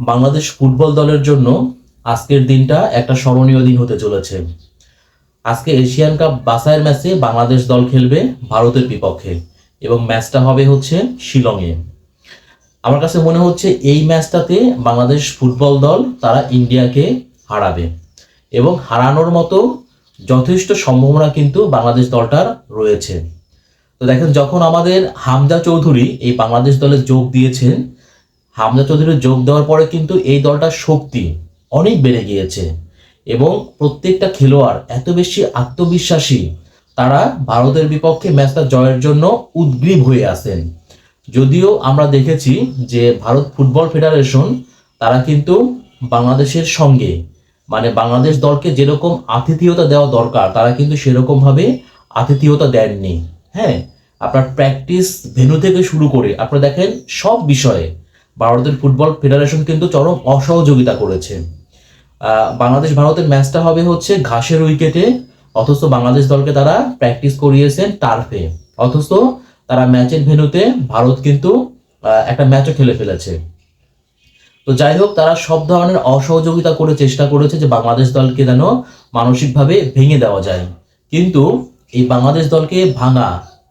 Bangladesh football দলের জন্য আজকের দিনটা একটা স্মরণীয় দিন হতে চলেছে। আজকে এশিয়ান কাপ বাছাইয়ের ম্যাচে বাংলাদেশ দল খেলবে ভারতের বিপক্ষে এবং ম্যাচটা হবে হচ্ছে শিলংয়ে। আমার কাছে মনে হচ্ছে এই ম্যাচটাতে বাংলাদেশ ফুটবল দল তারা ইন্ডিয়াকে হারাবে এবং হারানোর মতো যথেষ্ট সম্ভাবনা কিন্তু বাংলাদেশ দলটার রয়েছে। তো দেখেন, যখন আমাদের হামজা চৌধুরী এই বাংলাদেশ দলে যোগ দিয়েছেন হামজা চৌধুরী যোগ দেওয়ার পরে কিন্তু এই দলটার শক্তি অনেক বেড়ে গিয়েছে। এবং প্রত্যেকটা খেলোয়াড় এত বেশি আত্মবিশ্বাসী, তারা ভারতের বিপক্ষে ম্যাচটা জয়ের জন্য উদ্গ্রীব হয়ে আসেন যদিও আমরা দেখেছি যে ভারত ফুটবল ফেডারেশন, তারা কিন্তু বাংলাদেশের সঙ্গে মানে বাংলাদেশ দলকে যেরকম আতিথেয়তা দেওয়া দরকার, তারা কিন্তু সেরকমভাবে আতিথেয়তা দেননি। হ্যাঁ আপনার প্র্যাকটিস ভেন্যু থেকে শুরু করে, আপনারা দেখেন সব বিষয়ে ভারতের ফুটবল ফেডারেশন কিন্তু চরম অসহযোগিতা করেছে। বাংলাদেশ ভারতের ম্যাচটা হবে হচ্ছে ঘাসের উইকেটে, অথচ বাংলাদেশ দলকে তারা প্র্যাকটিস করিয়েছেন টার্ফে। অথচ তারা ম্যাচের ভেন্যুতে ভারত কিন্তু একটা ম্যাচও খেলে ফেলেছে। তো যাই হোক, তারা সব ধরনের অসহযোগিতা করে চেষ্টা করেছে যে বাংলাদেশ দলকে যেন মানসিকভাবে ভেঙে দেওয়া যায়। কিন্তু এই বাংলাদেশ দলকে ভাঙা,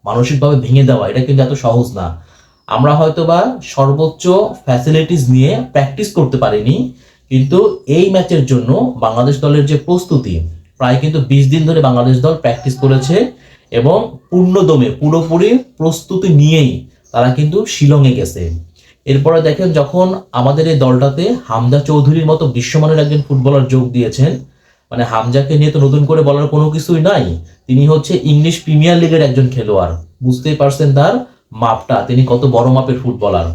মানসিকভাবে ভেঙে দেওয়া, এটা কিন্তু এত সহজ না। আমরা হয়তো বা সর্বোচ্চ ফ্যাসিলিটিস নিয়ে প্র্যাকটিস করতে পারিনি, কিন্তু এই ম্যাচের জন্য বাংলাদেশ দলের যে প্রস্তুতি, প্রায় কিন্তু বিশ দিন ধরে বাংলাদেশ দল প্র্যাকটিস করেছে এবং পূর্ণদমে, পুরোপুরি প্রস্তুতি নিয়েই তারা কিন্তু শিলংয়ে গেছে। এরপরে দেখেন যখন আমাদের এই দলটাতে হামজা চৌধুরীর মতো বিশ্বমানের একজন ফুটবলার যোগ দিয়েছেন মানে হামজাকে নিয়ে তো নতুন করে বলার কোনো কিছুই নাই, তিনি হচ্ছে ইংলিশ প্রিমিয়ার লিগের একজন খেলোয়াড়, বুঝতেই পারছেন তার মাপটা, তিনি কত বড় মাপের ফুটবলার।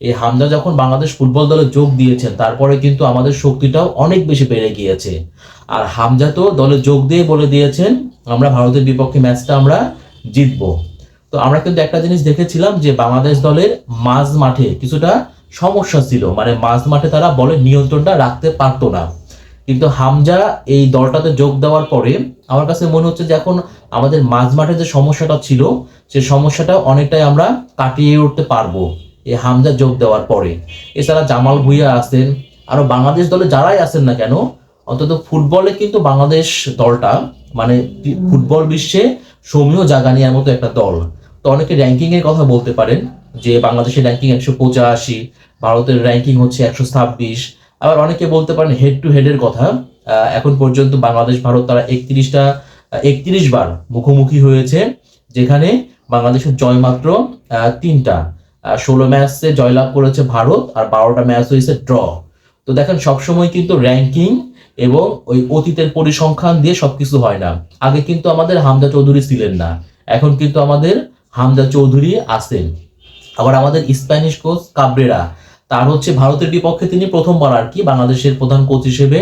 এই হামজা যখন বাংলাদেশ ফুটবল দলে যোগ দিয়েছেন, তারপরে কিন্তু আমাদের শক্তিটাও অনেক বেশি বেড়ে গিয়েছে। আর হামজা তো দলে যোগ দিয়ে বলে দিয়েছেন, আমরা ভারতের বিপক্ষে ম্যাচটা আমরা জিতবো। তো আমরা কিন্তু একটা জিনিস দেখেছিলাম যে বাংলাদেশ দলের মাঝ মাঠে কিছুটা সমস্যা ছিল। মানে মাঝ মাঠে তারা বলের নিয়ন্ত্রণটা রাখতে পারতো না। কিন্তু হামজা এই দলটাতে যোগ দেওয়ার পরে আমার কাছে মনে হচ্ছে যে এখন আমাদের মাঝ মাঠে যে সমস্যাটা ছিল সে সমস্যাটা অনেকটাই আমরা কাটিয়ে উঠতে পারব এই হামজা যোগ দেওয়ার পরে। এছাড়া জামাল ভুইয়া আছেন, আরও বাংলাদেশ দলে যারাই আছেন না কেন, অন্তত ফুটবলে কিন্তু বাংলাদেশ দলটা মানে ফুটবল বিশ্বে সৌম্য জাগানিয়ার মতো একটা দল। তো অনেকে র্যাঙ্কিং এর কথা বলতে পারেন, যে বাংলাদেশের র্যাঙ্কিং একশো পঁচাশি, ভারতের র্যাঙ্কিং হচ্ছে একশো ছাব্বিশ। আবার অনেকে বলতে পারেন হেড টু হেডের কথা এখন পর্যন্ত বাংলাদেশ, ভারত তারা একত্রিশটা একত্রিশ বার মুখোমুখি হয়েছে, যেখানে বাংলাদেশের জয় মাত্র তিনটা। ষোলো ম্যাচে জয়লাভ করেছে ভারত আর বারোটা ম্যাচ হয়েছে ড্র। তো দেখেন, সবসময় কিন্তু র্যাঙ্কিং এবং ওই অতীতের পরিসংখ্যান দিয়ে সবকিছু হয় না। আগে কিন্তু আমাদের হামদা চৌধুরী ছিলেন না। এখন কিন্তু আমাদের হামদা চৌধুরী আছেন। আবার আমাদের স্প্যানিশ কোচ কাবরেরা তার হচ্ছে ভারতের বিপক্ষে তিনি প্রথমবার আর কি বাংলাদেশের প্রধান কোচ হিসেবে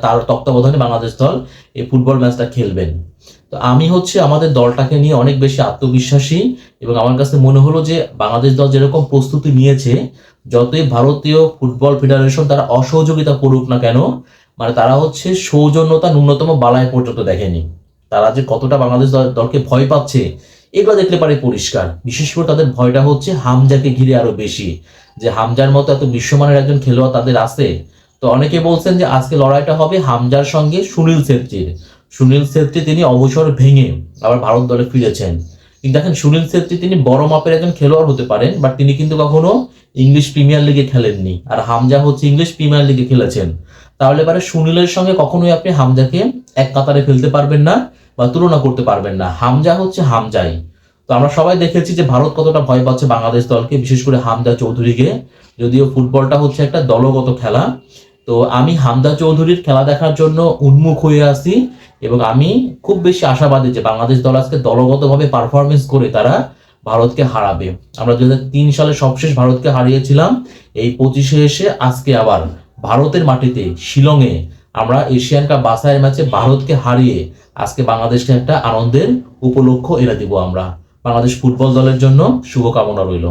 তার তত্ত্বাবধানে বাংলাদেশ দল এই ফুটবল ম্যাচটা খেলবেন। তো আমি হচ্ছে আমাদের দলটাকে নিয়ে অনেক বেশি আত্মবিশ্বাসী এবং আমার কাছে মনে হলো যে বাংলাদেশ দল যেরকম প্রস্তুতি নিয়েছে, যতই ভারতীয় ফুটবল ফেডারেশন তারা অসহযোগিতা করুক না কেন মানে তারা হচ্ছে সৌজন্যতা ন্যূনতম বালায় পর্যন্ত দেখেনি। তারা যে কতটা বাংলাদেশ দল- দলকে ভয় পাচ্ছে এগুলো দেখলে পারে পরিষ্কার। বিশেষ করে তাদের ভয়টা হচ্ছে হামজাকে ঘিরে আরও বেশি। যে হামজার মতো এত বিশ্বমানের একজন খেলোয়াড় তাদের আছে। তো অনেকে বলছেন যে আজকে লড়াইটা হবে হামজার সঙ্গে সুনীল ছেত্রীর। সুনীল ছেত্রী তিনি অবসর ভেঙে আবার ভারত দলে ফিরেছেন। কিন্তু দেখেন, সুনীল ছেত্রী তিনি বড় মাপের একজন খেলোয়াড় হতে পারেন, বাট তিনি কিন্তু কখনো ইংলিশ প্রিমিয়ার লিগে খেলেননি। আর হামজা হচ্ছে ইংলিশ প্রিমিয়ার লিগে খেলেছেন। তাহলে এবারে সুনীলের সঙ্গে কখনোই আপনি হামজাকে এক কাতারে ফেলতে পারবেন না। বা তুলনা করতে পারবেন না। হামজা হচ্ছে হামজাই। তো আমরা সবাই দেখেছি যে ভারত কতটা ভয় পাচ্ছে বাংলাদেশ দলকে, বিশেষ করে হামজা চৌধুরীকে। যদিও ফুটবলটা হচ্ছে একটা দলগত খেলা। তো আমি হামদা চৌধুরীর খেলা দেখার জন্য উন্মুখ হয়ে আছি এবং আমি খুব বেশি আশাবাদী যে বাংলাদেশ দল আজকে দলগতভাবে পারফরমেন্স করে তারা ভারতকে হারাবে। আমরা দু তিন সালে সবশেষ ভারতকে হারিয়েছিলাম। এই পঁচিশে এসে আজকে আবার ভারতের মাটিতে শিলংয়ে আমরা এশিয়ান কাপ বাছাইয়ের ম্যাচে ভারতকে হারিয়ে আজকে বাংলাদেশকে একটা আনন্দের উপলক্ষ এরা দিব আমরা। বাংলাদেশ ফুটবল দলের জন্য শুভকামনা রইল।